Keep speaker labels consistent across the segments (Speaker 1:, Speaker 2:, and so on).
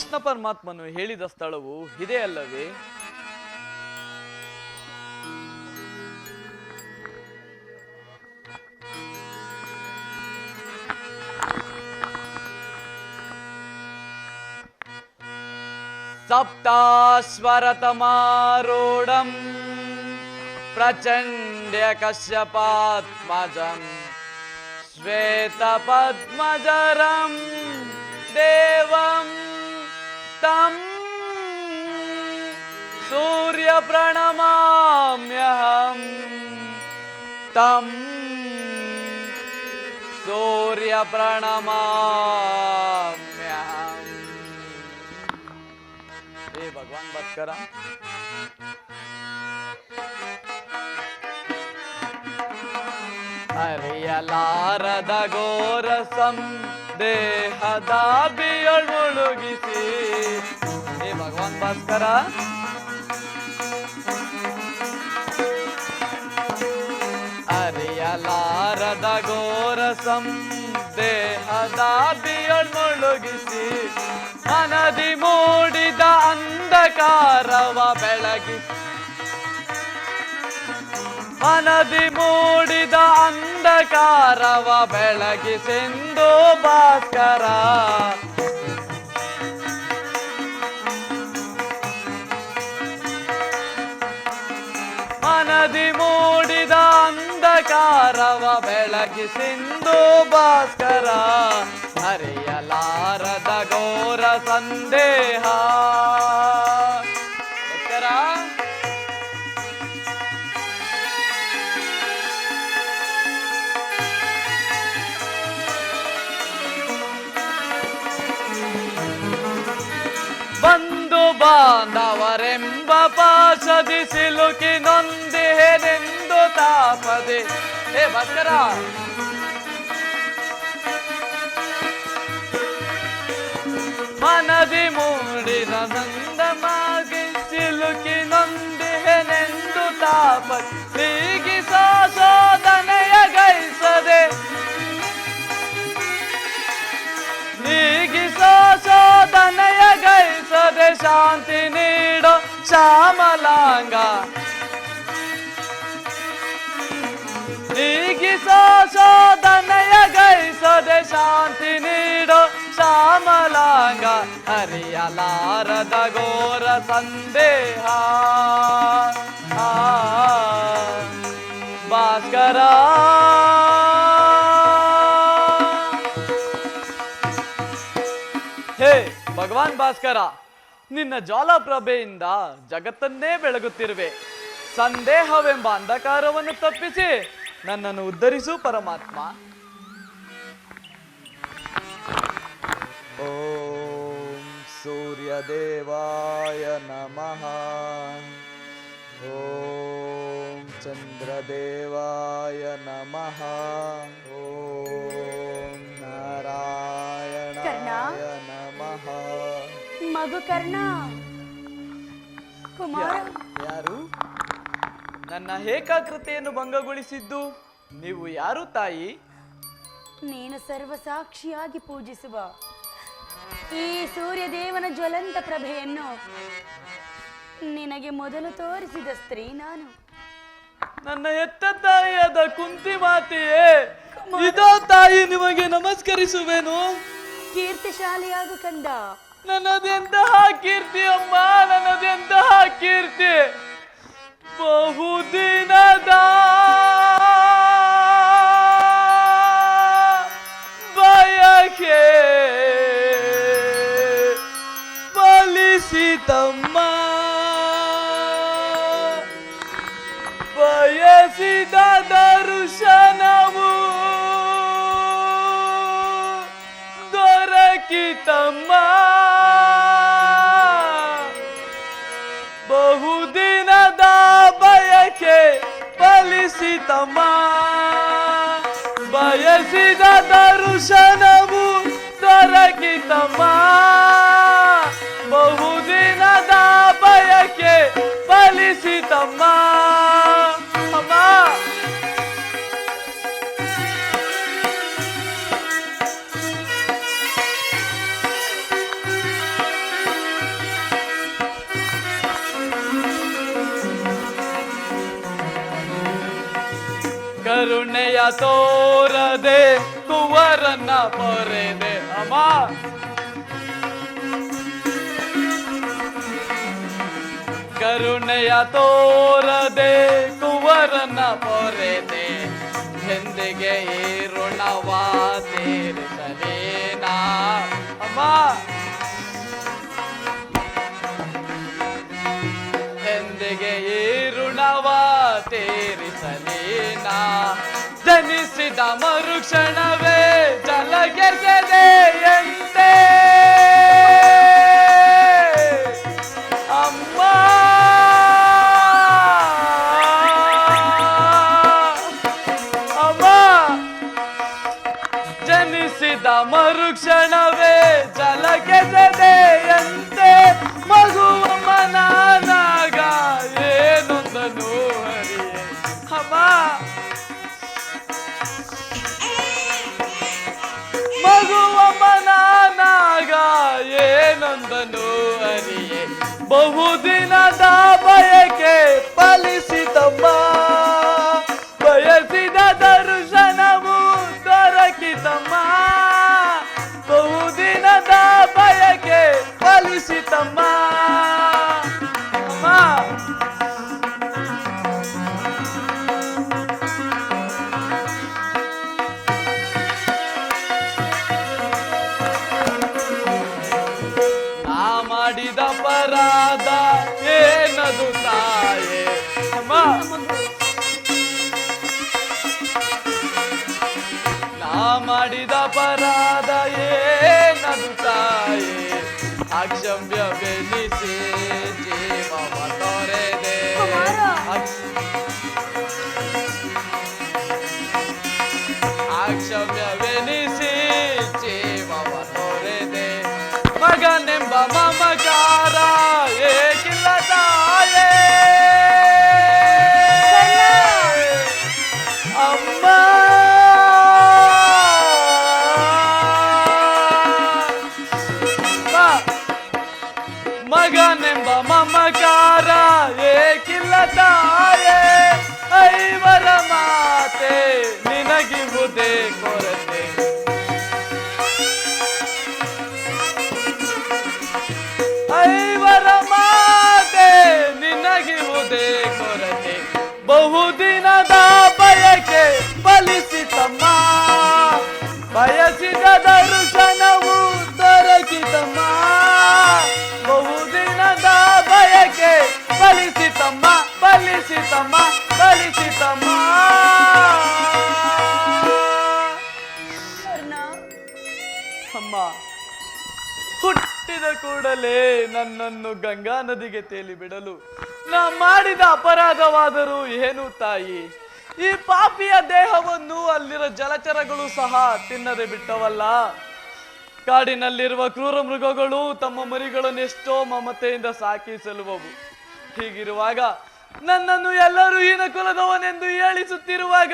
Speaker 1: ಕೃಷ್ಣ ಪರಮಾತ್ಮನು ಹೇಳಿದ ಸ್ಥಳವು ಇದೇ ಅಲ್ಲವೇ सप्तास्वरतमारूढं प्रचण्ड्य कश्यपात्मजं तम सूर्य प्रणमाम्यहम तम सूर्य प्रणमाम्यहम हे भगवान बस करा। ಅರಿಯಲಾರದ ಗೋರಸಂ ದೇಹದ ಬಿಯಳ್ ಮುಳುಗಿಸಿ. ಹೇ ಭಗವಾನ್ ಭಾಸ್ಕರ. ಅರಿಯಲಾರದ ಗೋರಸಂ ದೇಹದ ಬಿಯಳ್ ಮುಳುಗಿಸಿ. ಮನದಿ ಮೂಡಿದ ಅಂಧಕಾರವ ಬೆಳಗಿಸಿ. ಮನದಿ ಮೂಡಿದ ಅಂಧಕಾರವ ಬೆಳಗಿಸೆಂದು ಭಾಸ್ಕರ. ಮನದಿ ಮೂಡಿದ ಅಂಧಕಾರವ ಬೆಳಗಿಸಿಂದು ಭಾಸ್ಕರ. ಹರಿಯಲಾರದ ಘೋರ ಸಂದೇಹ. ಬಾಂಧವರೆಂಬ ಪಾಶದಿ ಸಿಲುಕಿ ನೊಂದಿಹೆನೆಂದು ತಾಪದೆ. ಹೇ ಭಕ್ತರ ಮನದಿ ಮೂಡಿದ ನಂದಮಾಗಿ ಸಿಲುಕಿ ನೊಂದಿಹೆನೆಂದು ತಾಪದೆ. ಹೀಗಿ ಸಾಧನೆಯ ಗೈಸದೆ. ಗೈಸದೆ ಶಾಂತಿ ನೀಡೋ ಶ್ಯಾಮಲಾಂಗ ನೀಗಿಸೋ ಶೋಧನೆಯ ಗೈಸದೆ ಶಾಂತಿ ನೀಡೋ ಶ್ಯಾಮಲಾಂಗ ಹರಿಯಲಾರದ ಘೋರ ಸಂದೇಹ ಆ, ಭಾಸ್ಕರ ಹೇ ಭಗವಾನ್ ಭಾಸ್ಕರ ನಿನ್ನ ಜ್ವಾಲಾಪ್ರಭೆಯಿಂದ ಜಗತ್ತನ್ನೇ ಬೆಳಗುತ್ತಿರುವೆ. ಸಂದೇಹವೆಂಬ ಅಂಧಕಾರವನ್ನು ತಪ್ಪಿಸಿ ನನ್ನನ್ನು ಉದ್ಧರಿಸು ಪರಮಾತ್ಮ. ಓಂ ಸೂರ್ಯದೇವಾಯ ನಮಃ. ಓಂ ಚಂದ್ರದೇವಾಯ ನಮಃ. ಓಂ ನಾರಾಯಣ ನಮಃ.
Speaker 2: ಮಗು ಕರ್ಣ. ಕುಮಾರ.
Speaker 1: ಯಾರು? ನನ್ನ ಏಕಾಗ್ರತೆಯನ್ನು ಭಂಗಗೊಳಿಸಿದ್ದು ನೀವು ಯಾರು ತಾಯಿ?
Speaker 2: ನೀನು ಸರ್ವಸಾಕ್ಷಿಯಾಗಿ ಪೂಜಿಸುವ ಈ ಸೂರ್ಯದೇವನ ಜ್ವಲಂತ ಪ್ರಭೆಯನ್ನು ನಿನಗೆ ಮೊದಲು ತೋರಿಸಿದ ಸ್ತ್ರೀ ನಾನು.
Speaker 1: ನನ್ನ ಹೆತ್ತ ತಾಯಿಯಾದ ಕುಂತಿ ಮಾತೆಯೇ ಇದೋ ತಾಯಿ ನಿಮಗೆ ನಮಸ್ಕರಿಸುವೆನು.
Speaker 2: ಕೀರ್ತಿಶಾಲಿಯಾಗು ಕಂದ.
Speaker 1: ನನ್ನದೆಂತಹ ಕೀರ್ತಿ ಅಮ್ಮ? ನನ್ನದೆಂತಹ ಕೀರ್ತಿ ಬಹುದಿನದ ಬಯಕೆ ಫಲಿಸಿತಮ್ಮ ಬಯಸಿದ ದರ್ಶನವು ದೊರಕಿತಮ್ಮ. ಫಲಿಸಿತಮ್ಮ ಬಯಸಿದ ದರ್ಶನವು ದೊರಕಿತಮ್ಮ. ಬಹುದಿನದ ಬಯಕೆ ಫಲಿಸಿತಮ್ಮ. ತೋರದೆ ತುವರನ್ನ ಪೊರೆದೆ ಅಮ್ಮ. ಕರುಣೆಯ ತೋರದೆ ಕುವರನ ಪೊರೆದೆ ಎಂದಿಗೆ ಈ ಋಣವ ತೀರಿಸಲೇನಾ ಅಮ್ಮ. ಎಂದಿಗೆ ಈ ಋಣವ ತೀರಿಸಲೇನಾ ಜನಿಸಿದ ಮರುಕ್ಷಣವೇ ಜಲಗೆಸೆದೆ ಫಲಿಸಿತಮ್ಮ ಬಯಸಿದ ದರ್ಶನವು ದೊರಕಿತಮ್ಮ. ಬಹುದಿನದ ಬಯಕೆ ಫಲಿಸಿತಮ್ಮ. ಮಾಡಿದ ಪರಾದಯೇ ಏನದು ತಾಯೇ ಅಕ್ಷಮ್ಯವೆನಿಸಿ. ದೊರಕಿತಮ್ಮ ಬಹುದಿನದ ಬಯಕೆ ಬಲಿಸಿ ತಮ್ಮ ಬಲಿಸಿ ತಮ್ಮ ಬಲಿಸಿ
Speaker 2: ತಮ್ಮ.
Speaker 1: ಅಮ್ಮ ಹುಟ್ಟಿದ ಕೂಡಲೇ ನನ್ನನ್ನು ಗಂಗಾ ನದಿಗೆ ತೇಲಿ ಬಿಡಲು. ನಾ ಮಾಡಿದ ಅಪರಾಧವಾದರೂ ಏನು ತಾಯಿ? ಈ ಪಾಪಿಯ ದೇಹವನ್ನು ಅಲ್ಲಿರೋ ಜಲಚರಗಳು ಸಹ ತಿನ್ನದೆ ಬಿಟ್ಟವಲ್ಲ. ಕಾಡಿನಲ್ಲಿರುವ ಕ್ರೂರ ಮೃಗಗಳು ತಮ್ಮ ಮರಿಗಳನ್ನು ಎಷ್ಟೋ ಮಮತೆಯಿಂದ ಸಾಕಿ ಸಲುವವು ಹೀಗಿರುವಾಗ, ನನ್ನನ್ನು ಎಲ್ಲರೂ ಹೀನ ಕುಲದವನೆಂದು ಹೇಳಿಸುತ್ತಿರುವಾಗ,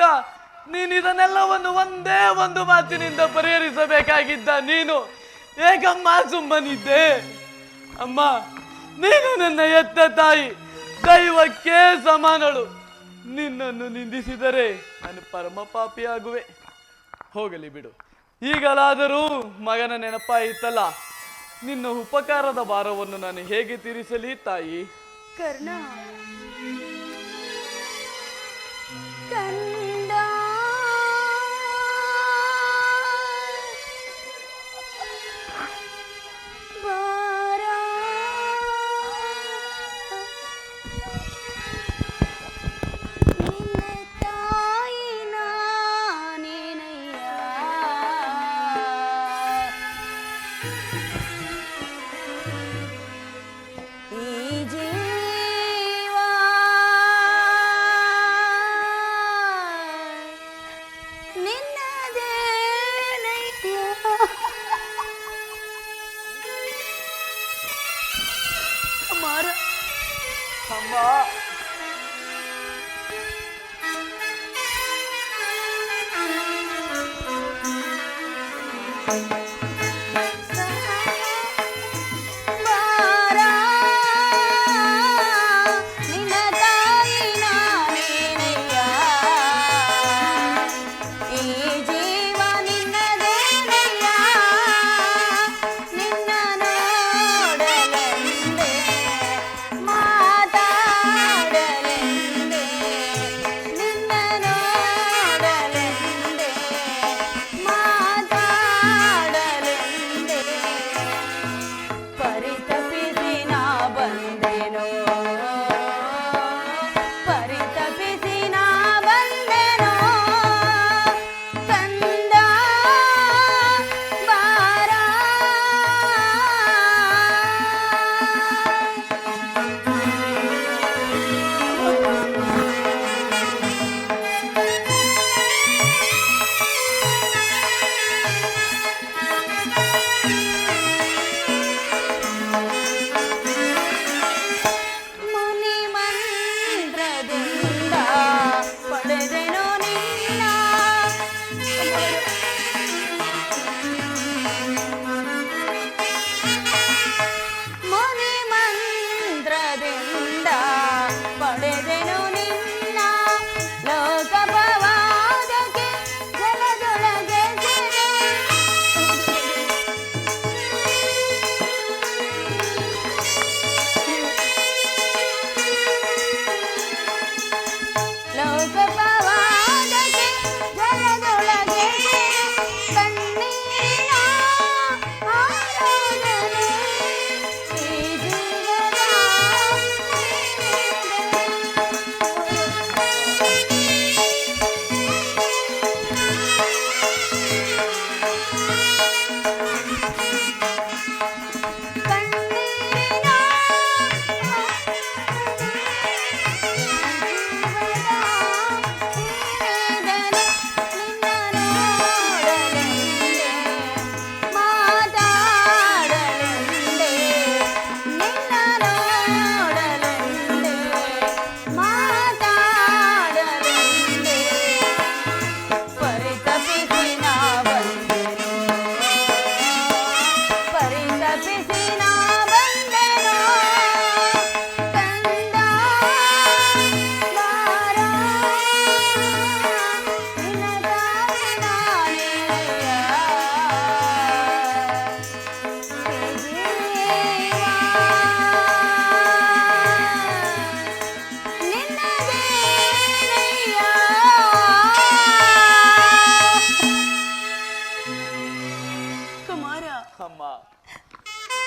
Speaker 1: ನೀನು ಇದನ್ನೆಲ್ಲವನ್ನು ಒಂದೇ ಒಂದು ಮಾತಿನಿಂದ ಪರಿಹರಿಸಬೇಕಾಗಿದ್ದ ನೀನು ಏಕಮ್ಮ ಸುಮ್ಮನಿದ್ದೆ. ಅಮ್ಮ, ನೀನು ನನ್ನ ಎತ್ತ ತಾಯಿ, ದೈವಕ್ಕೆ ಸಮಾನಳು. ನಿನ್ನನ್ನು ನಿಂದಿಸಿದರೆ ನಾನು ಪರಮ ಪಾಪಿಯಾಗುವೆ ಹೋಗಲಿ ಬಿಡು. ಈಗಲಾದರೂ ಮಗನ ನೆನಪಾಯಿತಲ್ಲ. ನಿನ್ನ ಉಪಕಾರದ ಭಾರವನ್ನು ನಾನು ಹೇಗೆ ತೀರಿಸಲಿ ತಾಯಿ?
Speaker 2: ಕರ್ಣ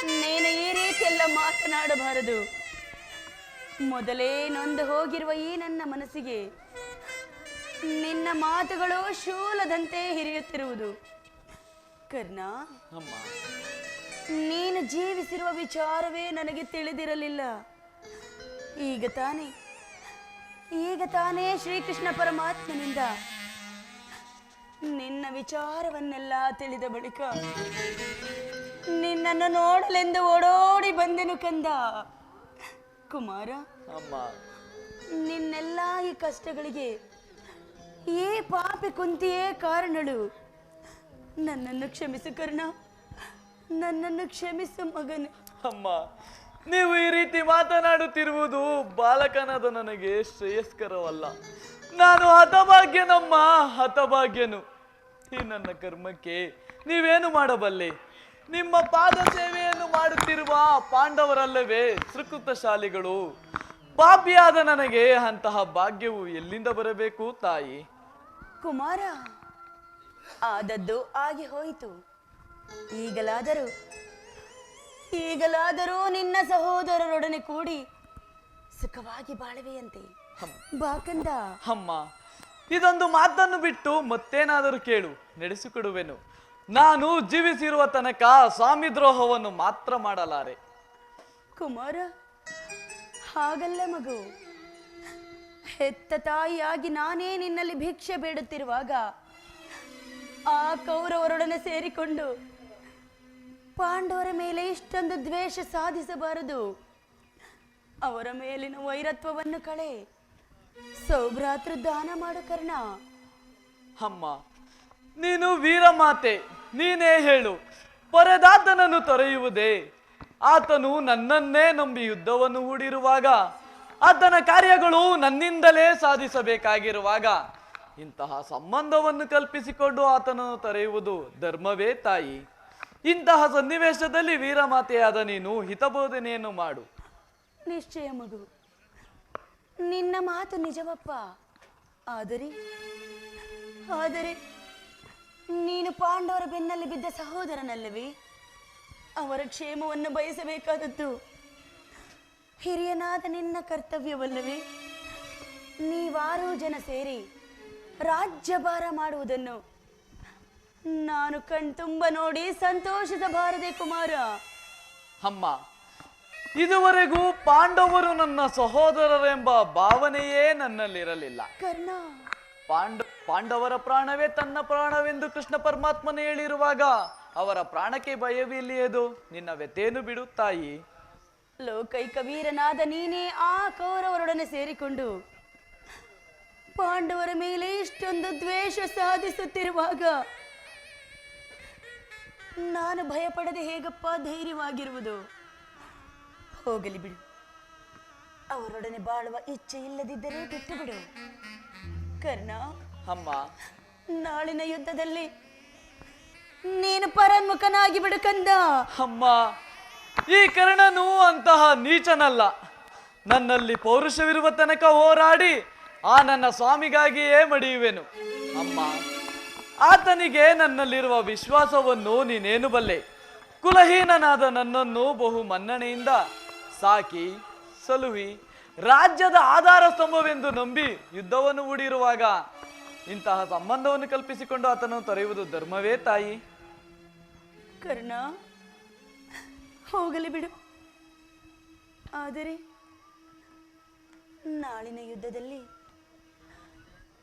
Speaker 2: ನೀನು ಈ ರೀತಿಯೆಲ್ಲ ಮಾತನಾಡಬಾರದು. ಮೊದಲೇ ನೊಂದು ಹೋಗಿರುವ ಈ ನನ್ನ ಮನಸ್ಸಿಗೆ ನಿನ್ನ ಮಾತುಗಳು ಶೂಲದಂತೆ ಹಿರಿಯುತ್ತಿರುವುದು. ಕರ್ಣ
Speaker 1: ಅಮ್ಮ.
Speaker 2: ನೀನು ಜೀವಿಸಿರುವ ವಿಚಾರವೇ ನನಗೆ ತಿಳಿದಿರಲಿಲ್ಲ. ಈಗ ತಾನೇ ಈಗ ತಾನೇ ಶ್ರೀಕೃಷ್ಣ ಪರಮಾತ್ಮನಿಂದ ನಿನ್ನ ವಿಚಾರವನ್ನೆಲ್ಲ ತಿಳಿದ ಬಳಿಕ ನಿನ್ನನ್ನು ನೋಡಲೆಂದು ಓಡೋಡಿ ಬಂದೆನು ಕಂದ. ಕುಮಾರ
Speaker 1: ಅಮ್ಮ.
Speaker 2: ನಿನ್ನೆಲ್ಲ ಈ ಕಷ್ಟಗಳಿಗೆ ಈ ಪಾಪಿ ಕುಂತಿಯೇ ಕಾರಣಳು. ನನ್ನನ್ನು ಕ್ಷಮಿಸು ಕರ್ಣ. ನನ್ನನ್ನು ಕ್ಷಮಿಸು ಮಗನ.
Speaker 1: ಅಮ್ಮ ನೀವು ಈ ರೀತಿ ಮಾತನಾಡುತ್ತಿರುವುದು ಬಾಲಕನಾದ ನನಗೆ ಶ್ರೇಯಸ್ಕರವಲ್ಲ. ನಾನು ಹತಭಾಗ್ಯನಮ್ಮ ಹತಭಾಗ್ಯನು. ಈ ನನ್ನ ಕರ್ಮಕ್ಕೆ ನೀವೇನು ಮಾಡಬಲ್ಲೆ? ನಿಮ್ಮ ಪಾದ ಸೇವೆಯನ್ನು ಮಾಡುತ್ತಿರುವ ಪಾಂಡವರಲ್ಲವೇ ಶಾಲಿಗಳು? ಪಾಪಿಯಾದ ನನಗೆ ಅಂತಹ ಭಾಗ್ಯವು ಎಲ್ಲಿಂದ ಬರಬೇಕು ತಾಯಿ?
Speaker 2: ಕುಮಾರ ಆದದ್ದು ಆಗಿ ಹೋಯಿತು. ಈಗಲಾದರೂ ಈಗಲಾದರೂ ನಿನ್ನ ಸಹೋದರರೊಡನೆ ಕೂಡಿ ಸುಖವಾಗಿ ಬಾಳುವೆಯಂತೆ. ಬಾಕಂದ.
Speaker 1: ಅಮ್ಮ ಇದೊಂದು ಮಾತನ್ನು ಬಿಟ್ಟು ಮತ್ತೇನಾದರೂ ಕೇಳು ನಡೆಸಿಕೊಡುವೆನು. ನಾನು ಜೀವಿಸಿರುವ ತನಕ ಸ್ವಾಮಿ ದ್ರೋಹವನ್ನು ಮಾತ್ರ ಮಾಡಲಾರೆ.
Speaker 2: ಕುಮಾರ ಹಾಗಲ್ಲ ಮಗು. ಹೆತ್ತ ತಾಯಿಯಾಗಿ ನಾನೇ ನಿನ್ನಲ್ಲಿ ಭಿಕ್ಷೆ ಬೇಡುತ್ತಿರುವಾಗ ಆ ಕೌರವರೊಡನೆ ಸೇರಿಕೊಂಡು ಪಾಂಡವರ ಮೇಲೆ ಇಷ್ಟೊಂದು ದ್ವೇಷ ಸಾಧಿಸಬಾರದು. ಅವರ ಮೇಲಿನ ವೈರತ್ವವನ್ನು ಕಳೆ. ಸೌಭ್ರಾತೃ ದಾನ ಮಾಡು ಕರ್ಣ.
Speaker 1: ಅಮ್ಮ ನೀನು ವೀರಮಾತೆ. ನೀನೇ ಹೇಳು. ಪರದಾತನನ್ನು ತೊರೆಯುವುದೇ. ಆತನು ನನ್ನನ್ನೇ ನಂಬಿ ಯುದ್ಧವನ್ನು ಹೂಡಿರುವಾಗ, ಆತನ ಕಾರ್ಯಗಳು ನನ್ನಿಂದಲೇ ಸಾಧಿಸಬೇಕಾಗಿರುವಾಗ, ಇಂತಹ ಸಂಬಂಧವನ್ನು ಕಲ್ಪಿಸಿಕೊಂಡು ಆತನನ್ನು ತೊರೆಯುವುದು ಧರ್ಮವೇ ತಾಯಿ. ಇಂತಹ ಸನ್ನಿವೇಶದಲ್ಲಿ ವೀರಮಾತೆಯಾದ ನೀನು ಹಿತಬೋಧನೆಯನ್ನು ಮಾಡು.
Speaker 2: ನಿಶ್ಚಯ ಮಗು. ನಿನ್ನ ಮಾತು ನಿಜವಪ್ಪ. ಆದರೆ ಆದರೆ ನೀನು ಪಾಂಡವರ ಬೆನ್ನಲ್ಲಿ ಬಿದ್ದ ಸಹೋದರನಲ್ಲವೇ? ಅವರ ಕ್ಷೇಮವನ್ನು ಬಯಸಬೇಕಾದದ್ದು ಹಿರಿಯನಾದ ನಿನ್ನ ಕರ್ತವ್ಯವಲ್ಲವೇ? ನೀವಾರು ಜನ ಸೇರಿ ರಾಜ್ಯಭಾರ ಮಾಡುವುದನ್ನು. ನಾನು ಕಣ್ತುಂಬ ನೋಡಿ ಸಂತೋಷಿಸಬಾರದೆ ಕುಮಾರ.
Speaker 1: ಅಮ್ಮ ಇದುವರೆಗೂ ಪಾಂಡವರು ನನ್ನ ಸಹೋದರರೆಂಬ ಭಾವನೆಯೇ ನನ್ನಲ್ಲಿರಲಿಲ್ಲ.
Speaker 2: ಕರ್ಣ.
Speaker 1: ಪಾಂಡ ಪಾಂಡವರ ಪ್ರಾಣವೇ ತನ್ನ ಪ್ರಾಣವೆಂದು ಕೃಷ್ಣ ಪರಮಾತ್ಮನ ಹೇಳಿರುವಾಗ ಅವರ ಪ್ರಾಣಕ್ಕೆ ಭಯವಿಲ್ಲಿಯದು ನಿನ್ನ ವ್ಯಥೆಯನ್ನು ಬಿಡು, ತಾಯಿ.
Speaker 2: ಲೋಕೈಕ ವೀರನಾದ ನೀನೇ ಆ ಕೌರವರೊಡನೆ ಸೇರಿಕೊಂಡು ಪಾಂಡವರ ಮೇಲೆ ಇಷ್ಟೊಂದು ದ್ವೇಷ ಸಾಧಿಸುತ್ತಿರುವಾಗ ನಾನು ಭಯಪಡದೆ ಹೇಗಪ್ಪ ಧೈರ್ಯವಾಗಿರುವುದು? ಹೋಗಲಿ ಬಿಡು. ಅವರೊಡನೆ ಬಾಳುವ ಇಚ್ಛೆ ಇಲ್ಲದಿದ್ದರೆ ಬಿಟ್ಟು ಬಿಡು ಕರ್ಣ
Speaker 1: ಅಮ್ಮ.
Speaker 2: ನಾಳಿನ ಯುದ್ಧದಲ್ಲಿ ನೀನು ಪರನ್ಮುಖನಾಗಿ ಬಿಡು ಕಂದ.
Speaker 1: ಅಮ್ಮ ಈ ಕರ್ಣನು ಅಂತಹ ನೀಚನಲ್ಲ. ನನ್ನಲ್ಲಿ ಪೌರುಷವಿರುವ ತನಕ ಹೋರಾಡಿ ಆ ನನ್ನ ಸ್ವಾಮಿಗಾಗಿಯೇ ಮಡಿಯುವೆನು. ಅಮ್ಮ ಆತನಿಗೆ ನನ್ನಲ್ಲಿರುವ ವಿಶ್ವಾಸವನ್ನು ನೀನೇನು ಬಲ್ಲೆ? ಕುಲಹೀನನಾದ ನನ್ನನ್ನು ಬಹು ಮನ್ನಣೆಯಿಂದ ಸಾಕಿ ಸಲುಹಿ ರಾಜ್ಯದ ಆಧಾರ ಸ್ತಂಭವೆಂದು ನಂಬಿ ಯುದ್ಧವನ್ನು ಹೂಡಿರುವಾಗ ಇಂತಹ ಸಂಬಂಧವನ್ನು ಕಲ್ಪಿಸಿಕೊಂಡು ಆತನನ್ನು ತೊರೆಯುವುದು ಧರ್ಮವೇ ತಾಯಿ?
Speaker 2: ಕರ್ಣ ಹೋಗಲಿ ಬಿಡು. ಆದರೆ ನಾಳಿನ ಯುದ್ಧದಲ್ಲಿ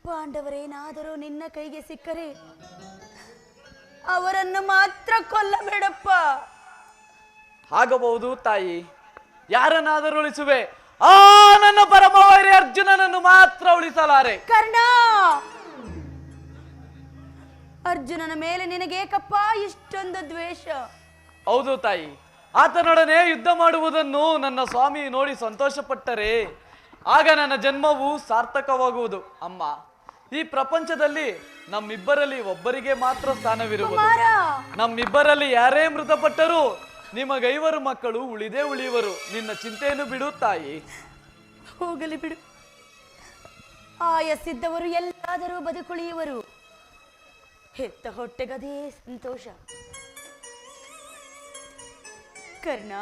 Speaker 2: ಪಾಂಡವರೇನಾದರೂ ನಿನ್ನ ಕೈಗೆ ಸಿಕ್ಕರೆ ಅವರನ್ನು ಮಾತ್ರ ಕೊಲ್ಲಬೇಡಪ್ಪ.
Speaker 1: ಆಗಬಹುದು ತಾಯಿ. ಯಾರನ್ನಾದರೂ ಉಳಿಸುವೆ. ಆ ನನ್ನ ಪರಮವೈರಿ ಅರ್ಜುನನನ್ನು ಮಾತ್ರ ಉಳಿಸಲಾರೆ.
Speaker 2: ಕರ್ಣ! ಅರ್ಜುನನ ಮೇಲೆ ನಿನಗೇಕಪ್ಪ ಇಷ್ಟೊಂದು ದ್ವೇಷ.
Speaker 1: ಹೌದು ತಾಯಿ ಆತನೊಡನೆ ಯುದ್ಧ ಮಾಡುವುದನ್ನು ನನ್ನ ಸ್ವಾಮಿ ನೋಡಿ ಸಂತೋಷಪಟ್ಟರೆ. ಆಗ ನನ್ನ ಜನ್ಮವು ಸಾರ್ಥಕವಾಗುವುದು ಅಮ್ಮ. ಈ ಪ್ರಪಂಚದಲ್ಲಿ ನಮ್ಮಿಬ್ಬರಲ್ಲಿ ಒಬ್ಬರಿಗೆ ಮಾತ್ರ ಸ್ಥಾನವಿರುವುದು. ನಮ್ಮಿಬ್ಬರಲ್ಲಿ ಯಾರೇ ಮೃತಪಟ್ಟರೂ ನಿಮಗೈವರು ಮಕ್ಕಳು ಉಳಿದೇ ಉಳಿಯುವರು. ನಿನ್ನ ಚಿಂತೆಯನ್ನು ಬಿಡು ತಾಯಿ.
Speaker 2: ಹೋಗಲಿ ಬಿಡು. ಆಯಸ್ಸಿದ್ದವರು ಎಲ್ಲಾದರೂ ಬದುಕುಳಿಯುವರು. ಹೆತ್ತ ಹೊಟ್ಟೆಗದೇ ಸಂತೋಷ. ಕರ್ಣ?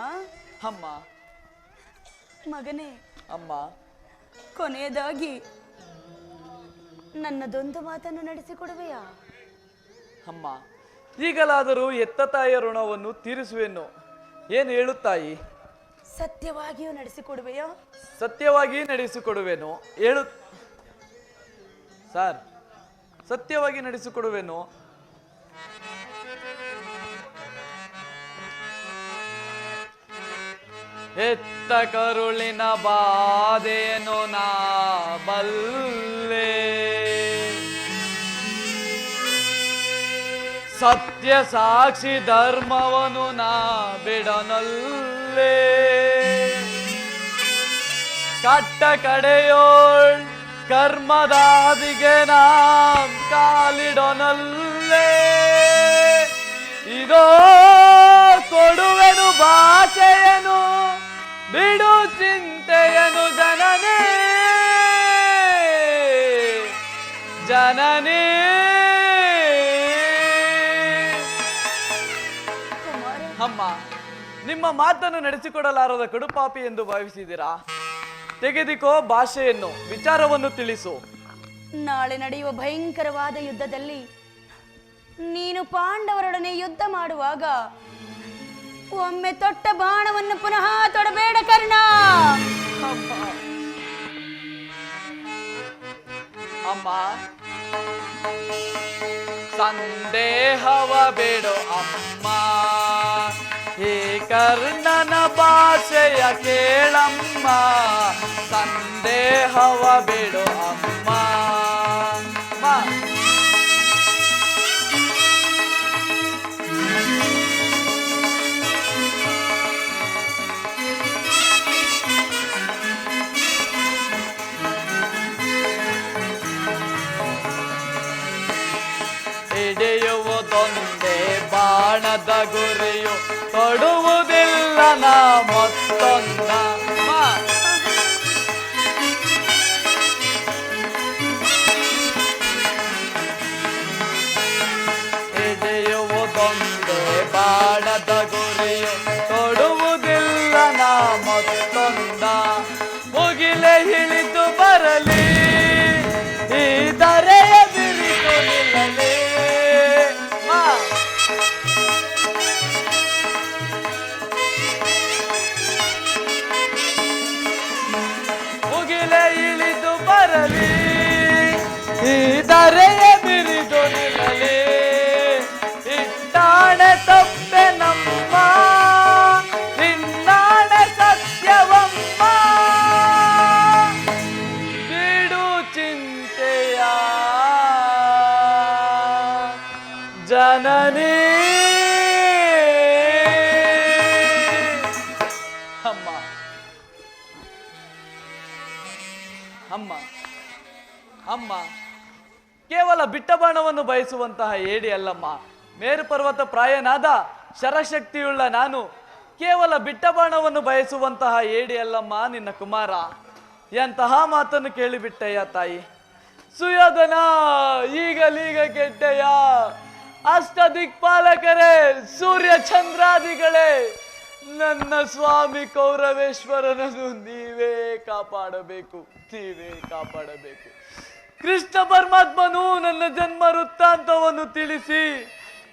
Speaker 1: ಅಮ್ಮ.
Speaker 2: ಮಗನೇ.
Speaker 1: ಅಮ್ಮ.
Speaker 2: ಕೊನೆಯದಾಗಿ ನನ್ನದೊಂದು ಮಾತನ್ನು ನಡೆಸಿಕೊಡುವೆಯಾ?
Speaker 1: ಅಮ್ಮ ಈಗಲಾದರೂ ಎತ್ತ ತಾಯಿಯ ಋಣವನ್ನು ತೀರಿಸುವೆನು. ಏನು ಹೇಳುತ್ತಾಯಿ
Speaker 2: ಸತ್ಯವಾಗಿಯೂ ನಡೆಸಿಕೊಡುವೆಯೋ?
Speaker 1: ಸತ್ಯವಾಗಿ ನಡೆಸಿಕೊಡುವೆನು. ಹೇಳು. ಸರ್ ಸತ್ಯವಾಗಿ ನಡೆಸಿಕೊಡುವೆನು. ಎತ್ತ ಕರುಳಿನ ಬಾಧೆಯನ್ನು ನಾ ಬಲ್ಲೆ. ಸತ್ಯ ಸಾಕ್ಷಿ ಧರ್ಮವನು ನಾ ಬಿಡನಲ್ಲೇ. ಕಟ್ಟ ಕಡೆಯೋಳ್ ಕರ್ಮದಾದಿಗೆ ನಾಂ ಕಾಲಿಡೊನಲ್ಲೇ. ಇದೋ ಕೊಡುವೆನು ಭಾಷೆಯನು, ಬಿಡು ಚಿಂತೆಯನು ಜನನೇ. ಜನನೇ. ಅಮ್ಮ, ನಿಮ್ಮ ಮಾತನ್ನು ನಡೆಸಿಕೊಡಲಾರದ ಕಡುಪಾಪಿ ಎಂದು ಭಾವಿಸಿದ್ದೀರಾ? ತೆಗೆದಿಕೋ ಭಾಷೆಯನ್ನು ವಿಚಾರವನ್ನು ತಿಳಿಸು.
Speaker 2: ನಾಳೆ ನಡೆಯುವ ಭಯಂಕರವಾದ ಯುದ್ಧದಲ್ಲಿ ನೀನು ಪಾಂಡವರೊಡನೆ ಯುದ್ಧ ಮಾಡುವಾಗ ಒಮ್ಮೆ ತೊಟ್ಟ ಬಾಣವನ್ನು ಪುನಃ ತೊಡಬೇಡ ಕರ್ಣ!
Speaker 1: ಅಮ್ಮ. ಸಂದೇಹವ ಬೇಡ ಅಮ್ಮ. ಕರ್ಣನ ಭಾಷೆಯ ಕೇಳಮ್ಮ ಸಂದೇಹವ ಬಿಡು ಅಮ್ಮ. ಹಿಡಿಯುವುದೊಂದೇ ಬಾಣದ ಗುರಿಯು నడువు దిల్లనా మొత్తం ಬಿಟ್ಟ ಬಾಣವನ್ನು ಬಯಸುವಂತಹ ಏಡಿ ಅಲ್ಲಮ್ಮ. ಮೇರು ಪರ್ವತ ಪ್ರಾಯನಾದ ಶರಶಕ್ತಿಯುಳ್ಳ ನಾನು ಕೇವಲ ಬಿಟ್ಟ ಬಾಣವನ್ನು ಬಯಸುವಂತಹ ಏಡಿ ಅಲ್ಲಮ್ಮ ನಿನ್ನ ಕುಮಾರ. ಎಂತಹ ಮಾತನ್ನು ಕೇಳಿಬಿಟ್ಟಯ್ಯ ತಾಯಿ. ಸುಯೋಧನ, ಈಗಲೀಗ ಕೆಟ್ಟಯ್ಯ ಅಷ್ಟ ದಿಕ್ಪಾಲಕರೇ ಸೂರ್ಯ ಚಂದ್ರಾದಿಗಳೇ ನನ್ನ ಸ್ವಾಮಿ ಕೌರವೇಶ್ವರನನ್ನು ನೀವೇ ಕಾಪಾಡಬೇಕು ನೀವೇ ಕಾಪಾಡಬೇಕು. ಕೃಷ್ಣ ಪರಮಾತ್ಮನು ನನ್ನ ಜನ್ಮ ವೃತ್ತಾಂತವನ್ನು ತಿಳಿಸಿ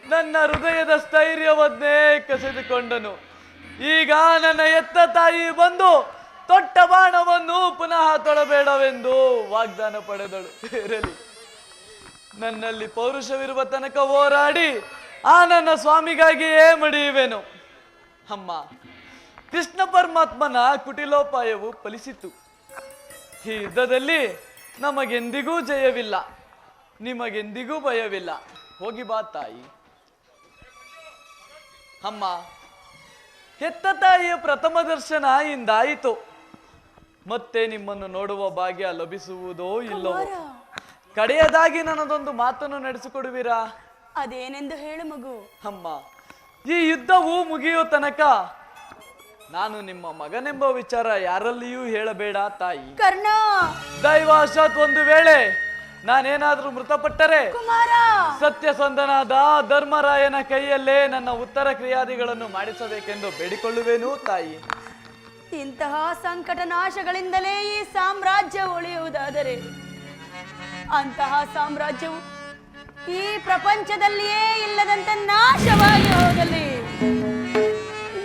Speaker 1: ನನ್ನ ಹೃದಯದ ಸ್ಥೈರ್ಯವನ್ನೇ ಕಸಿದುಕೊಂಡನು. ಈಗ ನನ್ನ ಎತ್ತ ತಾಯಿ ಬಂದು ತೊಟ್ಟ ಬಾಣವನ್ನು ಪುನಃ ತೊಡಬೇಡವೆಂದು ವಾಗ್ದಾನ ಪಡೆದಳು. ಇರಲಿ. ನನ್ನಲ್ಲಿ ಪೌರುಷವಿರುವ ತನಕ ಹೋರಾಡಿ ಆ ನನ್ನ ಸ್ವಾಮಿಗಾಗಿಯೇ ಮಡಿಯುವೆನು. ಅಮ್ಮ, ಕೃಷ್ಣ ಪರಮಾತ್ಮನ ಕುಟಿಲೋಪಾಯವು ಫಲಿಸಿತು. ಈ ಯುದ್ಧದಲ್ಲಿ ನಮಗೆಂದಿಗೂ ಜಯವಿಲ್ಲ ನಿಮಗೆಂದಿಗೂ ಭಯವಿಲ್ಲ. ಹೋಗಿ ಬಾ ತಾಯಿ. ಅಮ್ಮ ಹೆತ್ತ ತಾಯಿಯ ಪ್ರಥಮ ದರ್ಶನ ಇಂದಾಯಿತು. ಮತ್ತೆ ನಿಮ್ಮನ್ನು ನೋಡುವ ಭಾಗ್ಯ ಲಭಿಸುವುದೋ ಇಲ್ಲವೋ?
Speaker 2: ಕುಮಾರ.
Speaker 1: ಕಡೆಯದಾಗಿ ನನ್ನದೊಂದು ಮಾತನ್ನು ನಡೆಸಿಕೊಡುವಿರಾ?
Speaker 2: ಅದೇನೆಂದು ಹೇಳು ಮಗು.
Speaker 1: ಅಮ್ಮ ಈ ಯುದ್ಧವು ಮುಗಿಯುವ ತನಕ ನಾನು ನಿಮ್ಮ ಮಗನೆಂಬ ವಿಚಾರ ಯಾರಲ್ಲಿಯೂ ಹೇಳಬೇಡ ತಾಯಿ.
Speaker 2: ಕರ್ಣ!
Speaker 1: ದೈವಾಶಾತ್ ಒಂದು ವೇಳೆ ನಾನೇನಾದ್ರೂ ಮೃತಪಟ್ಟರೆ
Speaker 2: ಕುಮಾರ!
Speaker 1: ಸತ್ಯಸಂಧನಾದ ಧರ್ಮರಾಯನ ಕೈಯಲ್ಲೇ ನನ್ನ ಉತ್ತರ ಕ್ರಿಯಾದಿಗಳನ್ನು ಮಾಡಿಸಬೇಕೆಂದು ಬೇಡಿಕೊಳ್ಳುವೆನು ತಾಯಿ.
Speaker 2: ಇಂತಹ ಸಂಕಟ ನಾಶಗಳಿಂದಲೇ ಈ ಸಾಮ್ರಾಜ್ಯ ಉಳಿಯುವುದಾದರೆ ಅಂತಹ ಸಾಮ್ರಾಜ್ಯವು ಈ ಪ್ರಪಂಚದಲ್ಲಿಯೇ ಇಲ್ಲದಂತೆ ನಾಶವಾಗಿ ಹೋಗಲಿ.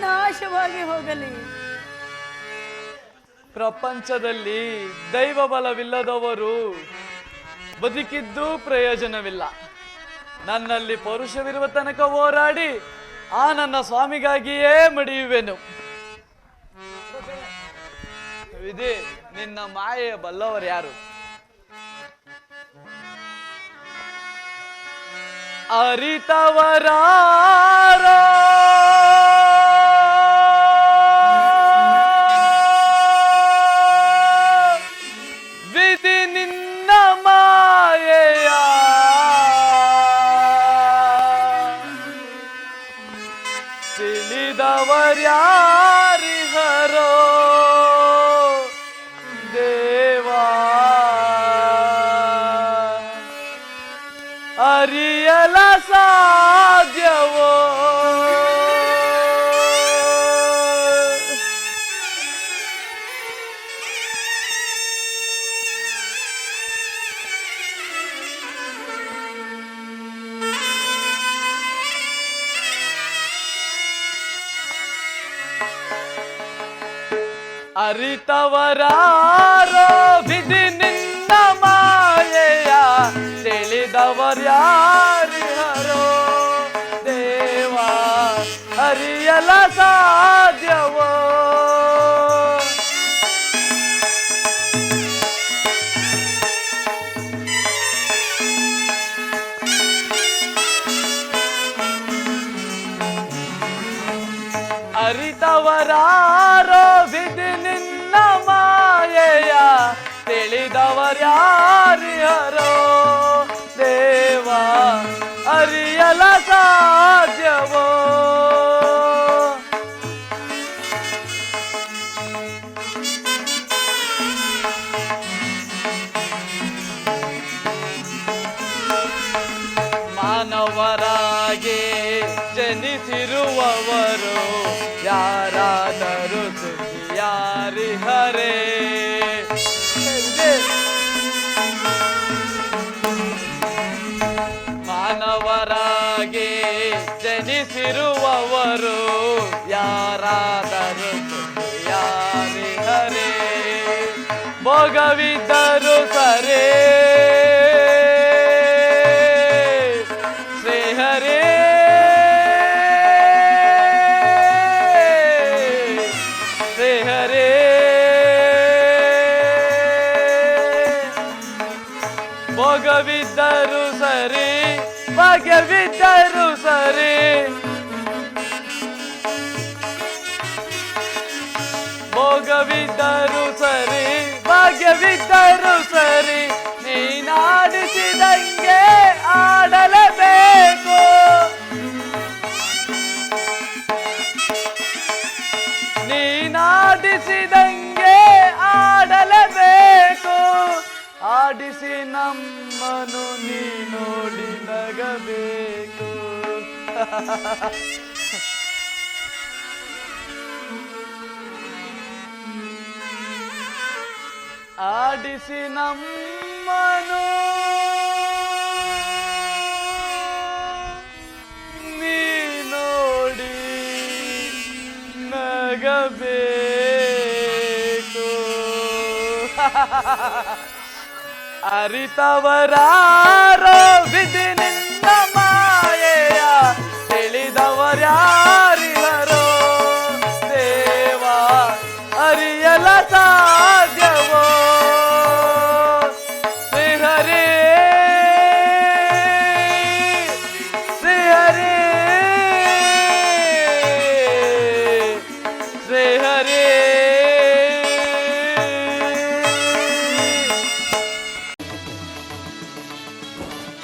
Speaker 2: ನಾಶವಾಗಿ ಹೋಗಲಿ.
Speaker 1: ಪ್ರಪಂಚದಲ್ಲಿ ದೈವ ಬಲವಿಲ್ಲದವರು ಬದುಕಿದ್ದು ಪ್ರಯೋಜನವಿಲ್ಲ. ನನ್ನಲ್ಲಿ ಪೌರುಷವಿರುವ ತನಕ ಹೋರಾಡಿ, ಆ ನನ್ನ ಸ್ವಾಮಿಗಾಗಿಯೇ ಮಡಿಯುವೆನು. ವಿಧಿ ನಿನ್ನ ಮಾಯೆಯ ಬಲ್ಲವರು ಯಾರು? ಅರಿತವರಾರೋ! ಅರಿತವರಾರೋ ಭಾಗ್ಯವಿದ್ದರು ಸರಿ. ಭೋಗವಿದ್ದರು ಸರಿ ಭಾಗ್ಯವಿದ್ದರು ಸರಿ ನೀನಾಡಿಸಿದಂಗೆ ಆಡಲೇಬೇಕು. ನೀನಾಡಿಸಿದಂಗೆ ಆಡಲಬೇಕು. ಆಡಿಸಿ ನಮ್ಮನು ನೀ ನಗಬೇಕು ಆಡಿಸಿ ನಮ್ಮನು. ನೋಡಿ ನಗಬೇಕು. ಅರಿತವರಾರೋ